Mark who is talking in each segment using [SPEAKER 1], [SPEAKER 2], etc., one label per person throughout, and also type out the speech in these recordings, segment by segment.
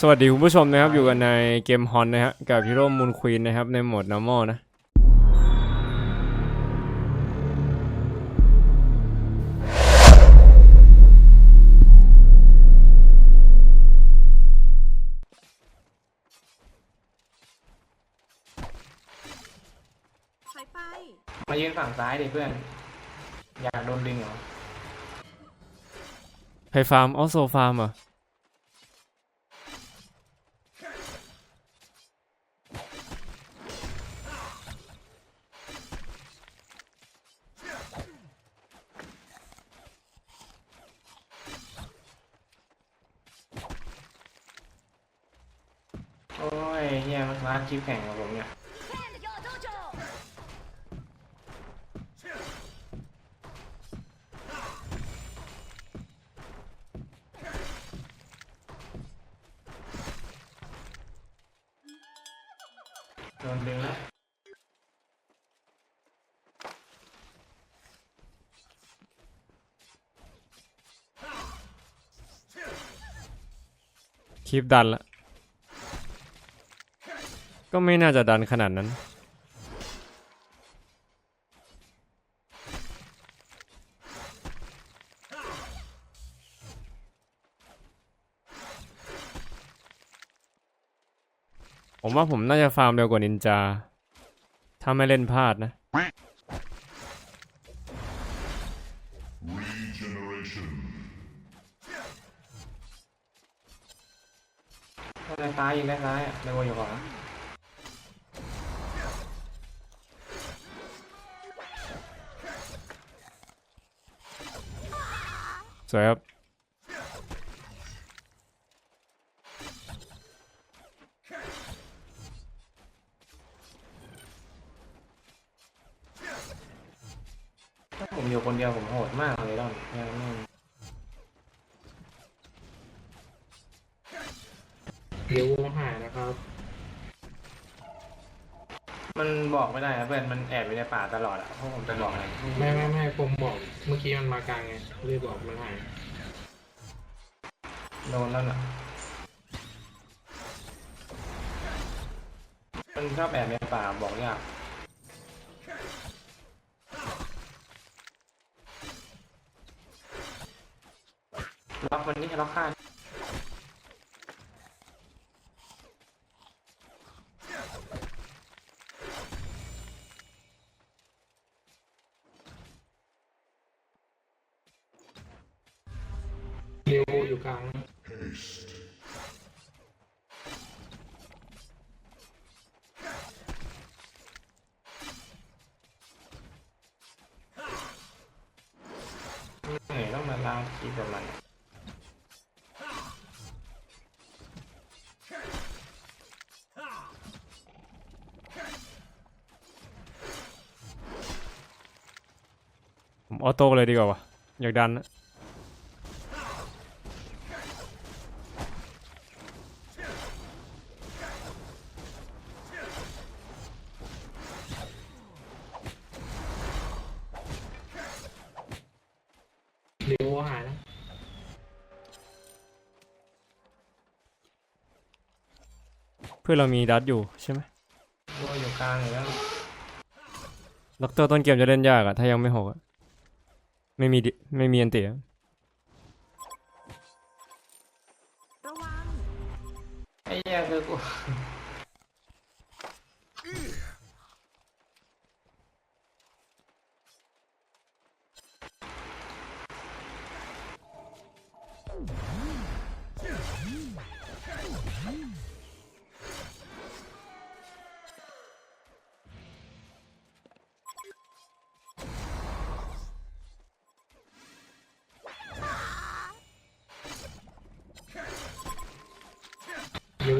[SPEAKER 1] สวัสดีคุณผู้ชมนะครับ อยู่กันในเกมฮอนนะฮะกับฮีโร่มูนควีนนะครับ ในโหมด normal นะ
[SPEAKER 2] ถอยไป
[SPEAKER 3] มายืนฝั่งซ้ายดิเพื่อน อยากโดนดึงเหรอ
[SPEAKER 1] ไพฟาร์มออโซฟาร์มอะ
[SPEAKER 3] เฮียมันมาคลิปแข่งกับผมเนี่ยโดนดึงแล้ว
[SPEAKER 1] คลิปดันละ ก็ไม่น่าจะดันขนาดนั้น ผมว่าผมน่าจะฟาร์มเร็วกว่านินจา ถ้าไม่เล่นพลาดนะ
[SPEAKER 4] Regeneration.
[SPEAKER 3] ถ้าในซ้ายยิงได้ซ้ายอะในวนอยู่ขวา
[SPEAKER 1] สวยครับ
[SPEAKER 3] ถ้าผมอยู่คนเดียวผมโหดมากเลยดอนยังไม่
[SPEAKER 5] เดี๋ยววงหายนะครับ
[SPEAKER 3] มันบอกไม่ได้นะเพื่อนมันแอบอยู่ในป่าตลอดอะเพราะผมจะบอกอะไร
[SPEAKER 5] ไม่ไม่ไม่ผมบอกเมื่อกี้มันมากลางไงเลยบอกมันหาย
[SPEAKER 3] โดนแล้วน่ะ มันชอบแอบในป่าบอกยากล็อกมันนี่ล็อกข้างา
[SPEAKER 5] ง
[SPEAKER 3] เหนื่อยต้องมาล้างคีกับมัน
[SPEAKER 1] ผมออโต้เลยดีกว่าวะอยากดันนะ
[SPEAKER 5] เพื่
[SPEAKER 1] อนเรามีดัดอยู่ใช่ไหม
[SPEAKER 3] ตัวอยู่กลางอยู่แล้ว
[SPEAKER 1] ล็อกเตอร์ต้นเกมจะเล่นยากอะถ้ายังไม่หกอะไม่มีดิไม่มีอันเตีย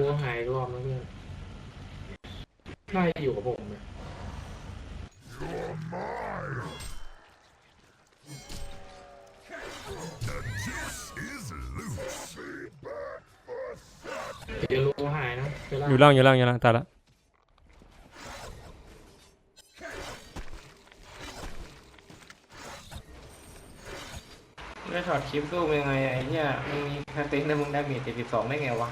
[SPEAKER 2] ร็ว
[SPEAKER 3] หา
[SPEAKER 5] ยรอบนะเพื่อนน่าจะอยู่กับผมเนี่ย
[SPEAKER 4] You're mine. The juice is loose. Feedback for thought.
[SPEAKER 5] เดี๋ยวโลหายนะเวลา
[SPEAKER 1] อยู่ล่างอยู่ล่างอยู่ล่างตายละ
[SPEAKER 3] ไม่ถอดคลิปสู้เป็นไงอะไอ้เหี้ยมึงมีแคสติ้งได้มึงได้เมจเจ็ดสิบสองได้ไงวะ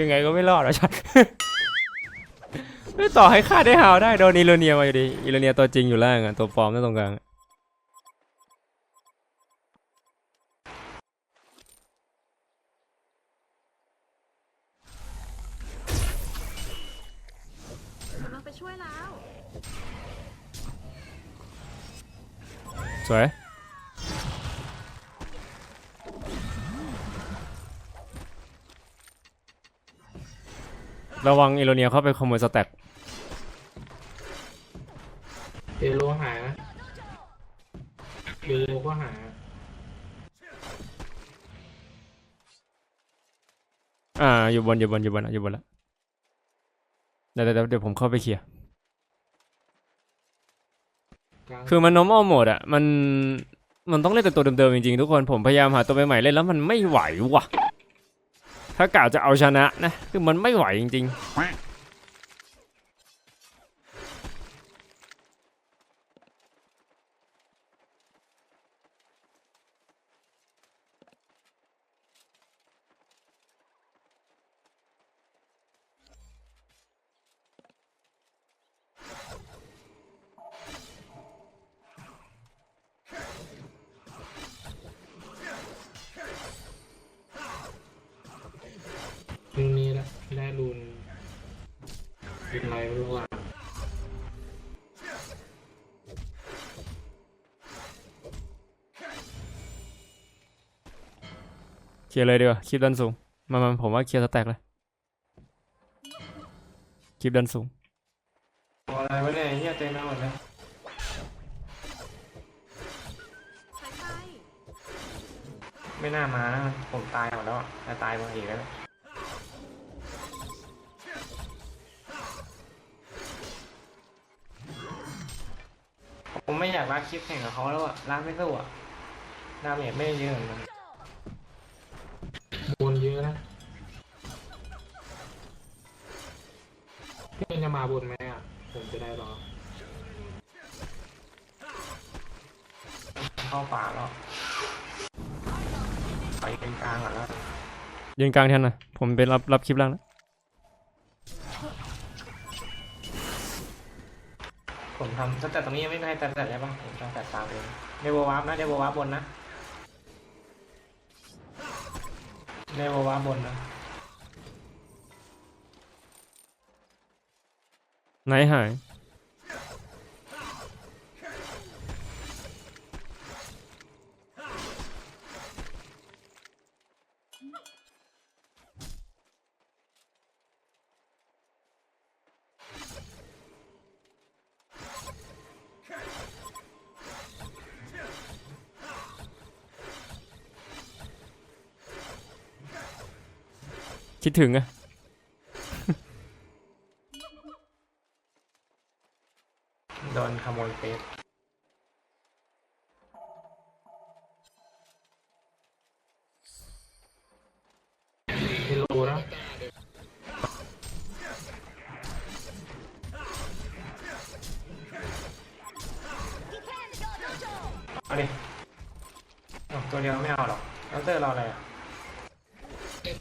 [SPEAKER 1] ยังไงก็ไม่รอดหรอกชัดไม่ต่อให้ฆ่าได้ฮาวได้โดนอิโรเนียมาอยู่ดีอิโรเนียตัวจริงอยู่ล่างอะตัวปลอมนั่นตรงกลางอะ
[SPEAKER 2] กำลังไปช่วยแล้ว
[SPEAKER 1] สวยระวังอิโรเนียเข้าไปขโมยสแต็ก
[SPEAKER 5] เอโลหาเอโลก็หา
[SPEAKER 1] อ่า อยู่บนอยู่บนอยู่บนอะอยู่บนแล้วเดี๋ยวเดี๋ยวเดี๋ยวผมเข้าไปเคลียร์
[SPEAKER 5] กลาง
[SPEAKER 1] คือมัน normal mode อะมันมันต้องเล่นแต่ตัวเดิมๆจริงๆทุกคนผมพยายามหาตัวใหม่ๆเล่นแล้วมันไม่ไหวว่ะ ถ้ากล่าวจะเอาชนะนะ คือมันไม่ไหวจริงๆ ลียร์เลยดีกว่าคลิปดันสูงมามาผมว่าเคลียร์สแต็กเลยคลิปดันสูง
[SPEAKER 3] อะไรวะเนี่ยเฮียเต็มไปหมดเลย
[SPEAKER 2] ไม่
[SPEAKER 3] น่ามานะผมตายหมดแล้วอะจะตายมาอีกแล้วเนี่ยผมไม่อยากรักคลิปแข่งกับเขาแล้วอะรักไม่สู้อะดาเมจไม่เยอะเหมือนกัน
[SPEAKER 5] บนเยอะนะพี่เป็นจะมาบนไหมอะ ผมจะได้รอ
[SPEAKER 3] เข้าป่าแล้วไปเป็นกลางก่อนแล้ว
[SPEAKER 1] ยืนกลางแทนหน่อยผมเป็นรับรับคลิปล่างนะ
[SPEAKER 3] ผมทำแต่ตรงนี้ยังไม่ได้แต่แต่ได้ปะผมทำแต่ตามเองเดววาร์ปนะเดววาร์ปบนนะ เดววาร์ปบนนะ
[SPEAKER 1] ไหนหาย คิด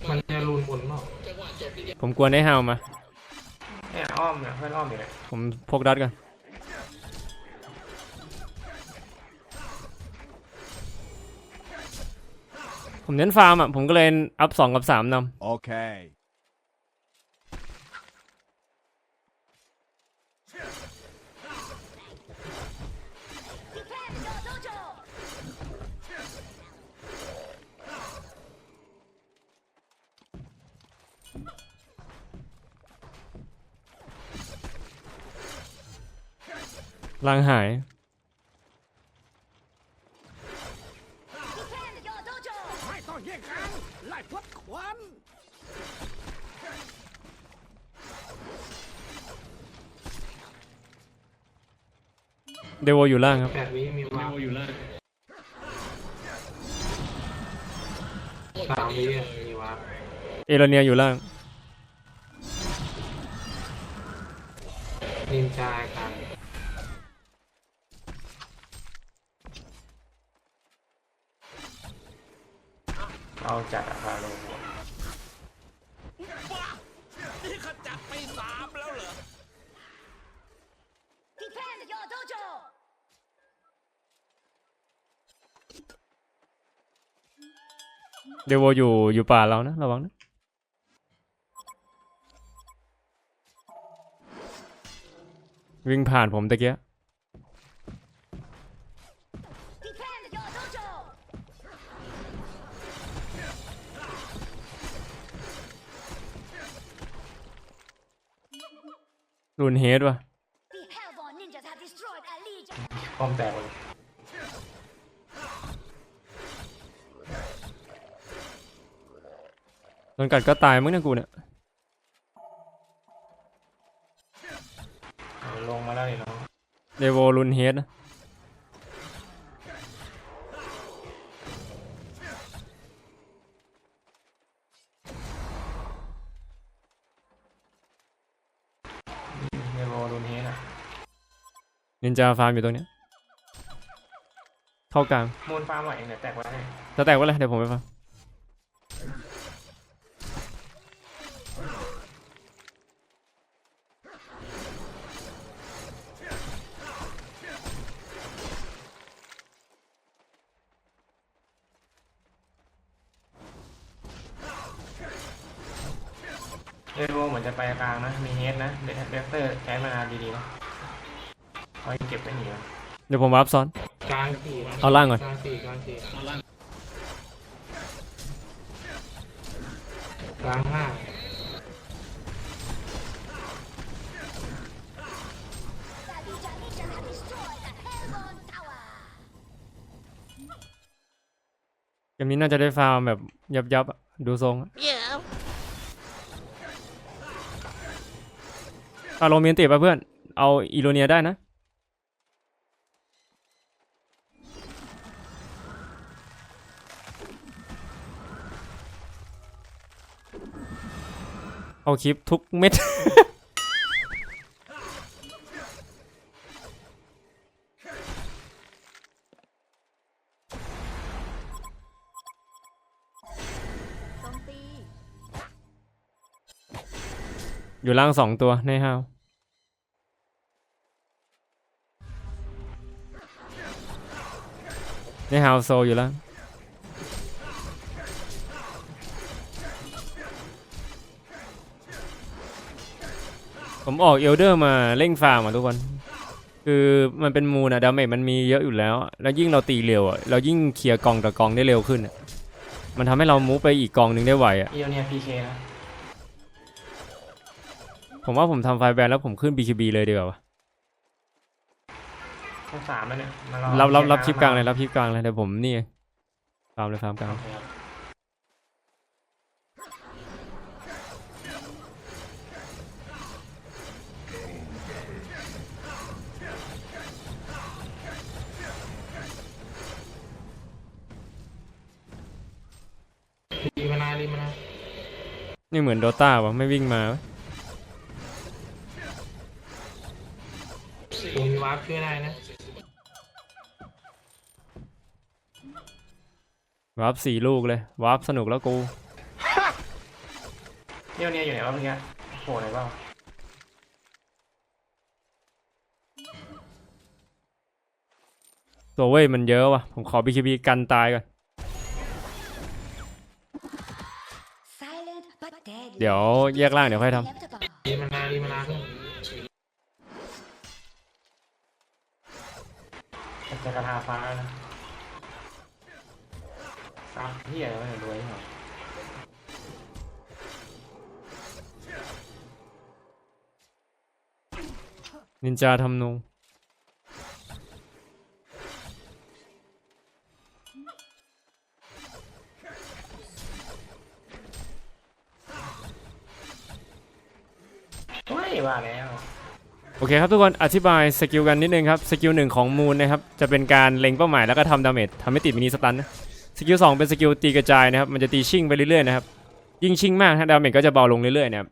[SPEAKER 3] มั
[SPEAKER 5] นจะรูนบนเปล่า
[SPEAKER 1] ผมกลัวได้ฮาวมา
[SPEAKER 3] เนี่ยอ้อมเนี่ยเพื่อนอ้อมอยู่เนี่ย
[SPEAKER 1] ผมพกดัดกันผมเน้นฟาร์มอะ ผมก็เลยอัพสองกับสามน
[SPEAKER 4] Okay. ำ
[SPEAKER 1] ลางหายเดวอยู่ล่างครับ
[SPEAKER 5] แปดวิมีวางอยู่ล่างสามวิอะมีวาง
[SPEAKER 1] เอโรเนียอยู่ล่าง
[SPEAKER 5] นินจากลาง
[SPEAKER 3] เอาจัดอะคาโล
[SPEAKER 6] นี่ขจัดไปสามแล้วเหรอ
[SPEAKER 7] Defend your dojo!
[SPEAKER 1] เดโวอยู่อยู่ป่าเรานะระวังนะวิ่งผ่านผมตะเกีย รุนเฮดว่ะ
[SPEAKER 7] The Hellborn ninjas have destroyed a legion.
[SPEAKER 3] ป้อมแตกเลย
[SPEAKER 1] โดนกัดก็ตายมั้งเนะกูเนี่ย
[SPEAKER 3] เอาลงมาแล้วนี่น้อง
[SPEAKER 1] เดโวรุนเฮดนะ
[SPEAKER 3] นิ
[SPEAKER 1] นจาฟาร์มอยู่ตรงเนี้ยเข้ากลาง
[SPEAKER 3] มูลฟาร์มไหวเนี่ยแตกไว้ให้
[SPEAKER 1] จะแตกไว้เลยเดี๋ยวผมไปฟาร์ม
[SPEAKER 3] เดโวเหมือนจะไปกลางนะ มีเฮดนะ เดเดสเตอร์ใช้มานานดีๆนะ เอาเก็บไปหนีมัน
[SPEAKER 1] เดี๋ยวผมวาร์ปซ้อน
[SPEAKER 5] กลางสี่
[SPEAKER 1] เอาล่างก่อน
[SPEAKER 5] กลางสี่กลางสี่กลางห้า
[SPEAKER 7] The legion ninjas have destroyed the Hellborn tower.
[SPEAKER 1] เกมนี้น่าจะได้ฟาร์มแบบยับยับๆอะดูทรงอะ
[SPEAKER 7] Yeah.
[SPEAKER 1] อาโรเมียนติป่ะเพื่อน เอาอีโรเนียได้นะ เอาคลิปทุกเม็ด
[SPEAKER 2] โจมตี
[SPEAKER 1] อยู่ล่างสองตัวในฮาวในฮาวโซอยู่แล้ว ผมออกเอลเดอร์มาเร่งฟาร์มอะทุกคน คือมันเป็นมูลอะดาเมจมันมีเยอะอยู่แล้วอะแล้วยิ่งเราตีเร็วอะเรายิ่งเคลียร์กองต่อกองได้เร็วขึ้นอะมันทำให้เรามูฟไปอีกกองหนึ่งได้ไวอะ
[SPEAKER 3] อีโอเนียพีเคนะ
[SPEAKER 1] ผมว่าผมทำไฟล์แบนแล้วผมขึ้น BKB เลยดีกว่าวะ
[SPEAKER 3] ทั้งสามแล้วเนี่ยมารอ
[SPEAKER 1] รับรับรับค
[SPEAKER 3] เค
[SPEAKER 1] ลิ
[SPEAKER 3] ย
[SPEAKER 1] ป
[SPEAKER 3] ร์
[SPEAKER 1] กลางเลยรับคลิปกลางเลยเดี๋ยวผมนี่เองฟาร์มเลยฟาร์มกลาง
[SPEAKER 3] โอเคครับ
[SPEAKER 5] รีมานารีมานา
[SPEAKER 1] นี่เหมือนโดตาวะไม่วิ่งมาวะ
[SPEAKER 5] ผมมีวาร์ปช่วยได้นะ
[SPEAKER 1] วาร์ปสี่ลูกเลยวาร์ปสนุกแล้วกู
[SPEAKER 3] อีโอเนียอยู่ไหนวะเมื่อกี้โผล่ไหนบ้าง
[SPEAKER 1] ตัวเว้ยมันเยอะวะผมขอ BKB กันตายก่อน เดี๋ยวแยกล่างเดี๋ยวค่อยท
[SPEAKER 7] Inevitable.
[SPEAKER 5] รีมานารีมานาเพื่อน
[SPEAKER 3] จะกระทาฟ้านะซับเฮียอะไรวะเนี่ยรวยเหรอำ
[SPEAKER 1] นินจาทำนู
[SPEAKER 3] เฮ้ยว่าแล้ว
[SPEAKER 1] โอเคครับทุกคนอธิบายสกิลกันนิดนึงครับสกิลหนึ่งของมูนนะครับจะเป็นการเล็งเป้าหมายแล้วก็ทำดาเมจทำให้ติดมินิสตันนะสกิลสองเป็นสกิลตีกระจายนะครับมันจะตีชิ่งไปเรื่อยๆนะครับยิ่งชิ่งมากดาเมจก็จะเบาลงเรื่อยๆนะครับ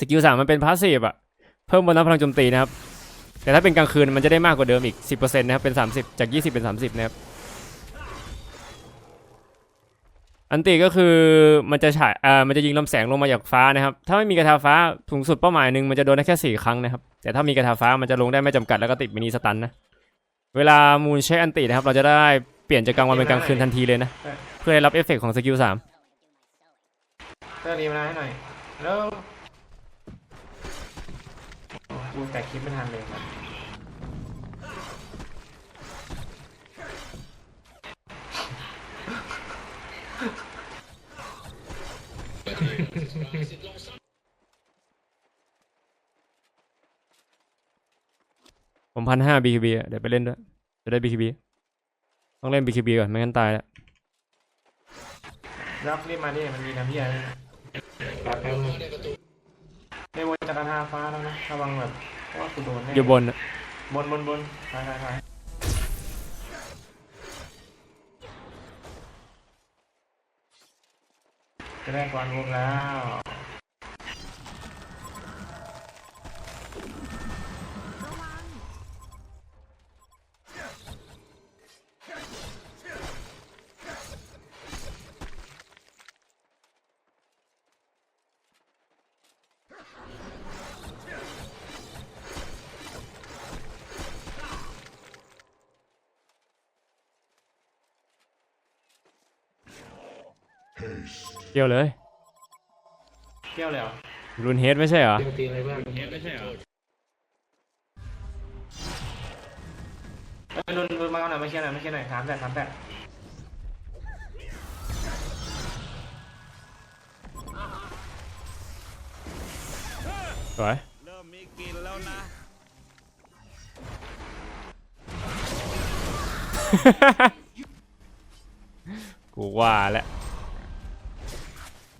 [SPEAKER 1] สกิลสามมันเป็นพาสซีฟอะเพิ่มบนน้ำพลังโจมตีนะครับแต่ถ้าเป็นกลางคืนมันจะได้มากกว่าเดิมอีก 10%นะครับเป็น 30 จาก 20 เป็น 30 นะครับ อันติก็คือมันจะฉายอ่ามันจะยิงลำแสงลงมาจากฟ้านะครับ ถ้าไม่มีกระทาฟ้าสูงสุดเป้าหมายหนึ่งมันจะโดนได้แค่ 4 ครั้งนะครับ แต่ถ้ามีกระทาฟ้ามันจะลงได้ไม่จำกัดแล้วก็ติดมินิสตันนะ เวลามูลใช้อันตินะครับ เราจะได้เปลี่ยนจากกลางวันเป็นกลางคืนทันทีเลยนะ เพื่อได้รับเอฟเฟกต์ของสกิล3
[SPEAKER 3] เตอร์รีมาให้หน่อยแล้วโอ้กูแต่คลิปไม่ทันเลยครับ
[SPEAKER 1] ผมพันห้า BKB อะเดี๋ยวไปเล่นด้วย จะได้ BKB ต้องเล่น BKB ก่อน ไม่งั้นตายแล้ว
[SPEAKER 3] รับรีบมาดิมันมีน้ำเยี่ยเลย
[SPEAKER 5] แป๊บแป๊บนึง
[SPEAKER 3] ในวนจักรทาฟ้าแล้วนะ ระวังแบบเพราะว่ากูโดนแน่
[SPEAKER 1] อยู่บนอะ
[SPEAKER 3] บนบนบนซ้ายซ้าย ได้ความรู้แล้ว
[SPEAKER 1] เกี่ยวเลย
[SPEAKER 3] เที่ยวเลยเหรอ
[SPEAKER 1] รุนเฮดไม่ใช่เหรอ
[SPEAKER 5] เตรียมตีอะไรบ้าง
[SPEAKER 3] เออรุนรุนมาเอาหน่อยมาเคลียร์หน่อยมาเคลียร์หน่อยสามแปดสามแปด
[SPEAKER 1] สวย
[SPEAKER 6] เริ่มมีกลินแล้วนะ
[SPEAKER 1] กูว่าแล้ว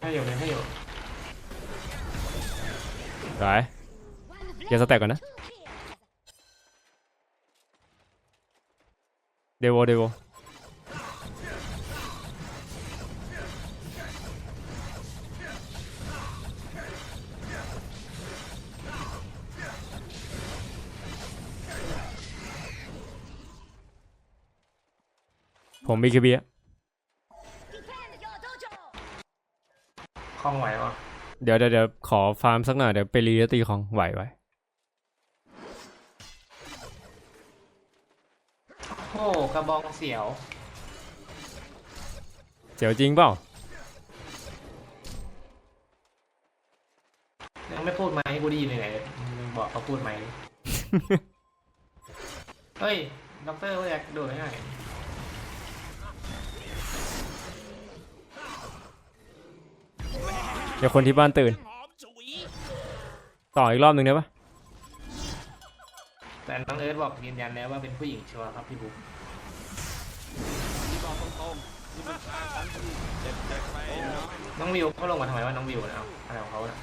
[SPEAKER 3] ให้อยู่เลยให้อยู่
[SPEAKER 1] สวยเกียร์สแต็กก่อนนะ เดโวเดโวผมมีคิบีอะ
[SPEAKER 3] ล่องไหววะ
[SPEAKER 1] เดี๋ยวเดี๋ยวเดี๋ยวขอฟาร์มสักหน่อยเดี๋ยวไปรีแล้วตีของไหวไหว
[SPEAKER 3] โอ้กระบองเสียว
[SPEAKER 1] เจ๋วจริงเปล่า
[SPEAKER 3] ยังไม่พูดไหมกูได้ยินเลยไหนมึงบอกเขาพูดไหม เฮ้ยด็อกเตอร์เขาอยากโดดง่าย
[SPEAKER 1] เดี๋ยวคนที่บ้านตื่น
[SPEAKER 6] หอมฉุย
[SPEAKER 1] ต่ออีกรอบหนึ่งได้ปะ
[SPEAKER 3] แต่น้องเอิร์ธบอกยืนยันแล้วว่าเป็นผู้หญิงชัวร์ครับพี่บุ๊ค
[SPEAKER 6] ที่บอกตรงๆนี่เป็นการครั้งที่เจ็บๆไปเนาะ
[SPEAKER 3] น้องวิวเขาลงมาทำไมว่าน้องวิวนะเอาอะไรของเขาน่ะ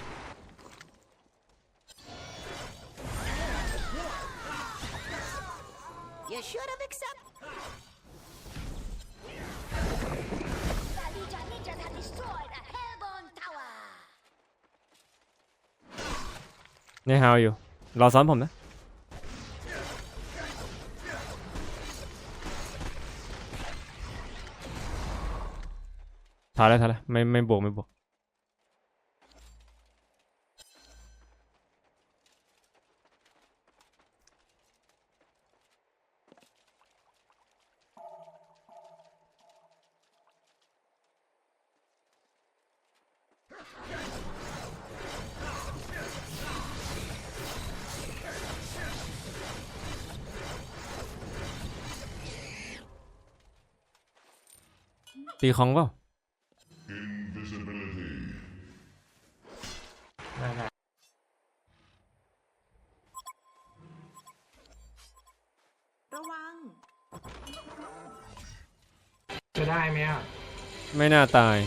[SPEAKER 1] นี่ฮาวอยู่รอซ้อนผมนะถอยแล้วถอยแล้วไม่ไม่บวกไม่บวก ตีของเปล่า
[SPEAKER 4] Invisibility.
[SPEAKER 3] ได้ได้
[SPEAKER 2] ระวัง
[SPEAKER 5] จะได้ไหมอะ
[SPEAKER 1] ไม่น่าตาย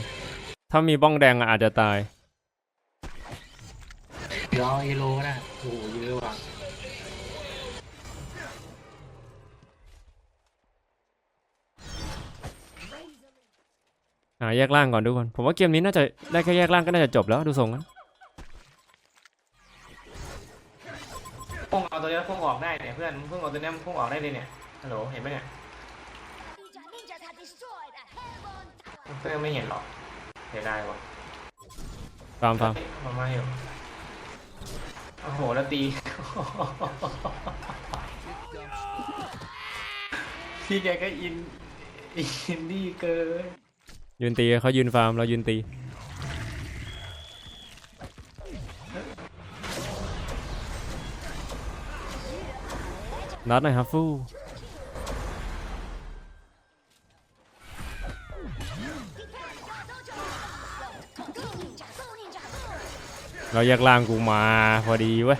[SPEAKER 1] ถ้ามีบ้องแดงอะอาจจะตาย
[SPEAKER 5] เดี๋ยวเอาเอโลก็ได้โอ้โหเยอะว่ะา
[SPEAKER 1] แยกล่างก่อนทุกคน ผมว่าเกมนี้น่าจะได้แค่แยกล่างก็น่าจะจบแล้วดูทรงกัน
[SPEAKER 3] พุ่งเอาตัวนี้แล้วพุ่งออกได้เนี่ยเพื่อนมึงพุ่งเอาตัวนี้มันพุ่งออกได้เลยเนี่ยฮัลโหลเห็นไหมเนี่ย
[SPEAKER 7] Ninja ninjas have destroyed a hellborn tower.
[SPEAKER 3] เพื่อนไม่เห็นหรอกเสียดายวะ
[SPEAKER 1] ฟาร์มฟาร์ม
[SPEAKER 3] เฮ้ยมามาอยู่โอ้โหแล้วตีพี่แกก็อินอินดี้เกิน
[SPEAKER 1] ยืนตีเขายืนฟาร์มเรายืนตีนัดหน่อยครับฟูเราแยากล่างกูมาพอดีเว้ย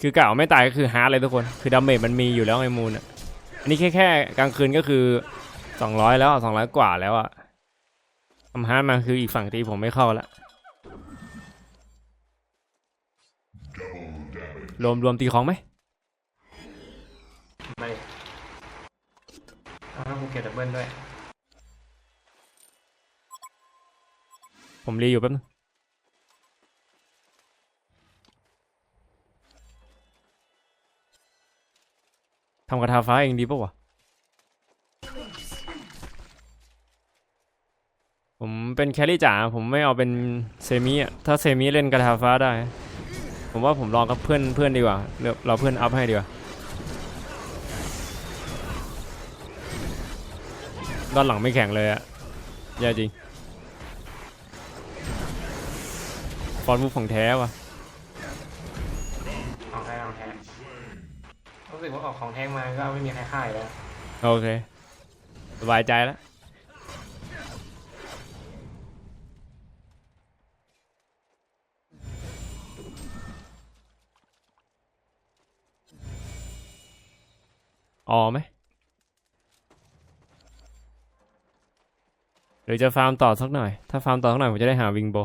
[SPEAKER 1] คือกะเอาไม่ตายก็คือฮาร์ดเลยทุกคน คือดาเมจมันมีอยู่แล้วไอ้มูลอะอันนี้แค่แค่กลางคืนก็คือ200แล้วสองร้อยกว่าแล้วอะทำฮาร์ดมาคืออีกฝั่งตีผมไม่เข้าละ
[SPEAKER 4] Double damage.
[SPEAKER 1] รวมรวมตีของไหม
[SPEAKER 3] ไม่เอาแล้วกูเก็บดับเบิลด้วย
[SPEAKER 1] ผมรีอยู่แป๊บนึง ทำกระทาฟ้าเองดีปะวะ ผมเป็นแครี่จ๋า ผมไม่เอาเป็นเซมิอะ ถ้าเซมิเล่นกระทาฟ้าได้ ผมว่าผมลองกับเพื่อนเพื่อนดีกว่า เราเพื่อนอัพให้ดีกว่าด้านหลังไม่แข็งเลยอะแย่จริงฟอนต์มูฟของแท้ว่ะ
[SPEAKER 3] สึกว่าออกของแท้มาก็ไม่มีใครค่ายแล้ว
[SPEAKER 1] โอเค สบายใจแล้วอ๋อไหมหรือจะฟาร์มต่อสักหน่อย ถ้าฟาร์มต่อสักหน่อยผมจะได้หาวิงโบ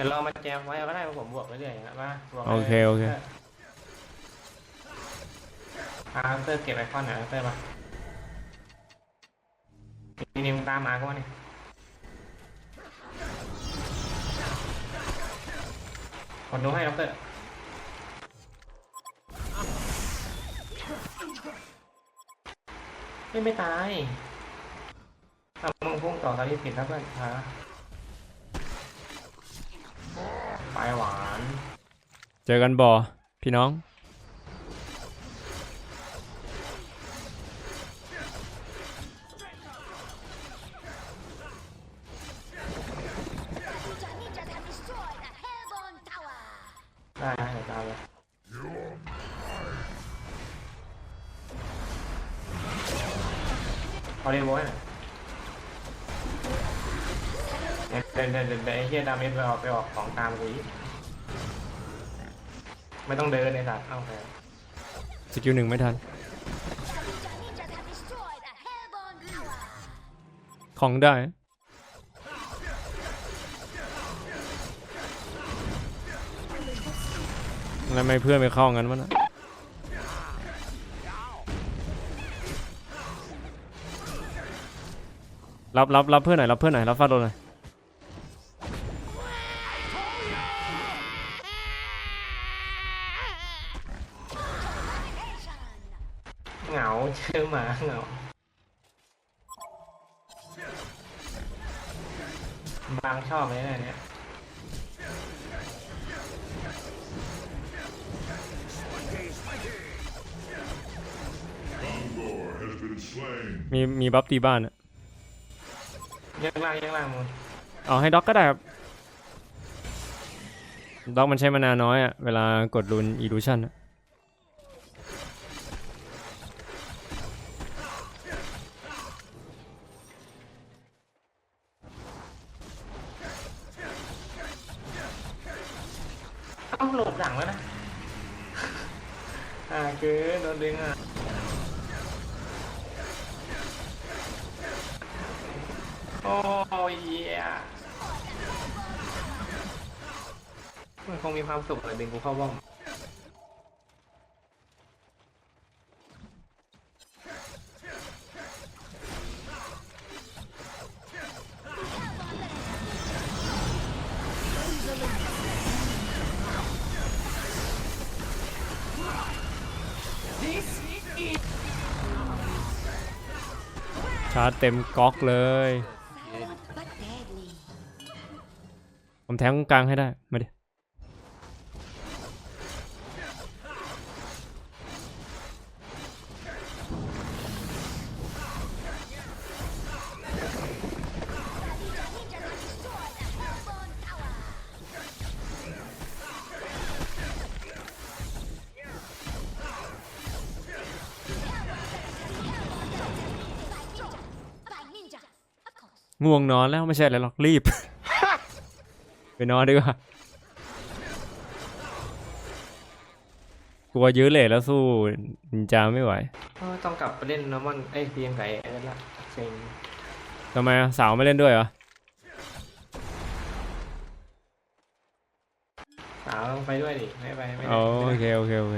[SPEAKER 3] แต่เรามาแจมไว้ก็ได้ผมบวกเรื่อยๆนะว่าบวก
[SPEAKER 1] โอเคโอเค
[SPEAKER 3] อาร์เตอร์เก็บไอคอนหน่อยอาร์เตอร์มานี่นี่มึงตามมาก็ว่านี่กดดูให้ด็อกเตอร์ไม่ไม่ตายถ้ามึงพุ่งต่อตอนนี้ผิดแล้วเพื่อนฮะปลายหวาน
[SPEAKER 1] เจอกันบ่อพี่น้อง
[SPEAKER 7] Ninja ninjas have destroyed a hellborn tower.
[SPEAKER 3] ได้ได้เดี๋ยวตามเลยเอาเรนโบว์ให้หน่อย เดินเดินเดินไอ้เหี้ยดาเมจไปออกไปออกของตามกูอีกไม่ต้องเดินในสัตว์เอาไป
[SPEAKER 1] สกิลหนึ่งไม่ทัน ของได้ แล้วไม่เพื่อนไปเข้างั้นวะนะรับรับรับเพื่อนหน่อยรับเพื่อนหน่อยรับฟาดโดนหน่อย
[SPEAKER 3] เจอหมาเหงาบางชอบไหมเนี่ยเนี่ย
[SPEAKER 4] Gondor has been slain.
[SPEAKER 1] มีมีบัฟตีบ้านอะ
[SPEAKER 3] ยังล่างยังล่างมึง
[SPEAKER 1] เอาให้ด็อกก็ได้ครับ ด็อกมันใช้มานาน้อยอะเวลากดรุนอีลูชันอะ
[SPEAKER 3] ส่งอะไรดึงกูเข้าบ้อง
[SPEAKER 1] ชาร์จเต็มก๊อกเลย ผมแทงกลางให้ได้ มาดิ ง่วงนอนแล้วไม่ใช่อะไรหรอกรีบ ไปนอนดีกว่ากลัวยื้อเหล่แล้วสู้นินจาไม่ไหว
[SPEAKER 3] ต้องกลับไปเล่นนอร์มอนเอ้เพียงไก่เอ้ยละเซ็ง
[SPEAKER 1] ทำไมอะสาวไม่เล่นด้วยเหรอ
[SPEAKER 3] สาวไปด้วยดิไม่ไปไม่ได้
[SPEAKER 1] โอเคโอเคโอเค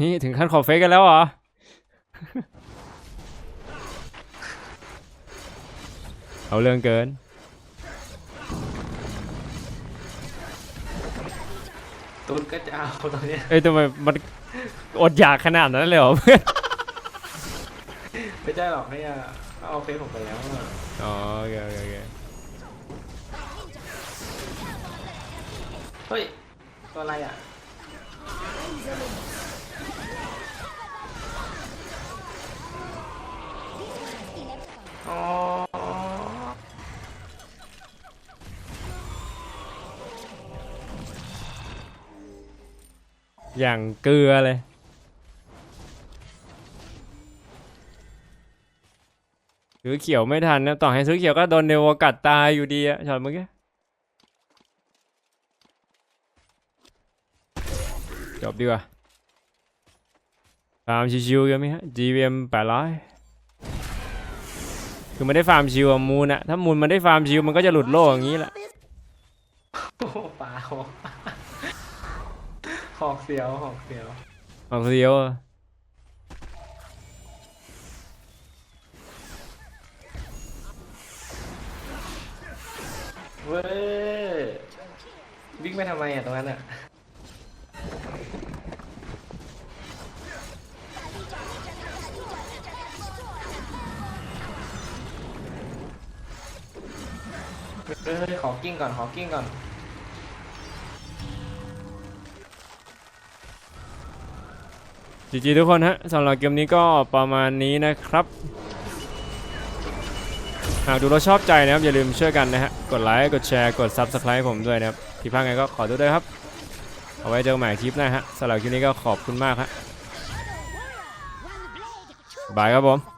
[SPEAKER 1] นี่ถึงขั้นขอเฟซกันแล้วเหรอ เอาเรื่องเกิน
[SPEAKER 3] ตูนก็จะเอาตอนเนี้ย
[SPEAKER 1] เอ้ยทำไมมันอดอยากขนาดนั้นเลยเหรอเพื่อน
[SPEAKER 3] ไม่ใช่หรอกให้อะเอาเฟซผมไปแล้วอะ
[SPEAKER 1] อ๋อโอเคโอเคโอเค
[SPEAKER 3] เฮ้ยตัวอะไรอะ อ
[SPEAKER 1] ย่างเกลือเลย ซื้อเขียวไม่ทันนะต่อให้ซื้อเขียวก็โดนเดวกัดตายอยู่ดีอะช็อตเมื่อกี้ จบดีกว่าฟามชิวๆกันไหมฮะ GVM 800 คือมันได้ฟาร์มชิวอะมูนอะถ้ามูนมันได้ฟาร์มชิวมันก็จะหลุดโลกอย่างนี้แหละ
[SPEAKER 3] โอ้โหปลาหอกหอกเสียวหอกเสียว
[SPEAKER 1] ออกเดียวอะ
[SPEAKER 3] เว้ยวิ่งไปทำไมอะตรงนั้นอะ เฮ้ยขอกิ้งก่อนขอกิ้งก่อน
[SPEAKER 1] จีจีทุกคนฮะสำหรับเกมนี้ก็ประมาณนี้นะครับ หากดูแล้วชอบใจนะครับ อย่าลืมช่วยกันนะฮะ กดไลค์กดแชร์กด Subscribe ให้ผมด้วยนะครับผิดพลาดไงก็ขอโทษด้วยครับ เอาไว้เจอกันใหม่คลิปหน้าฮะสำหรับคลิปนี้ก็ขอบคุณมากฮะ
[SPEAKER 7] One blade, two
[SPEAKER 1] บายครับผม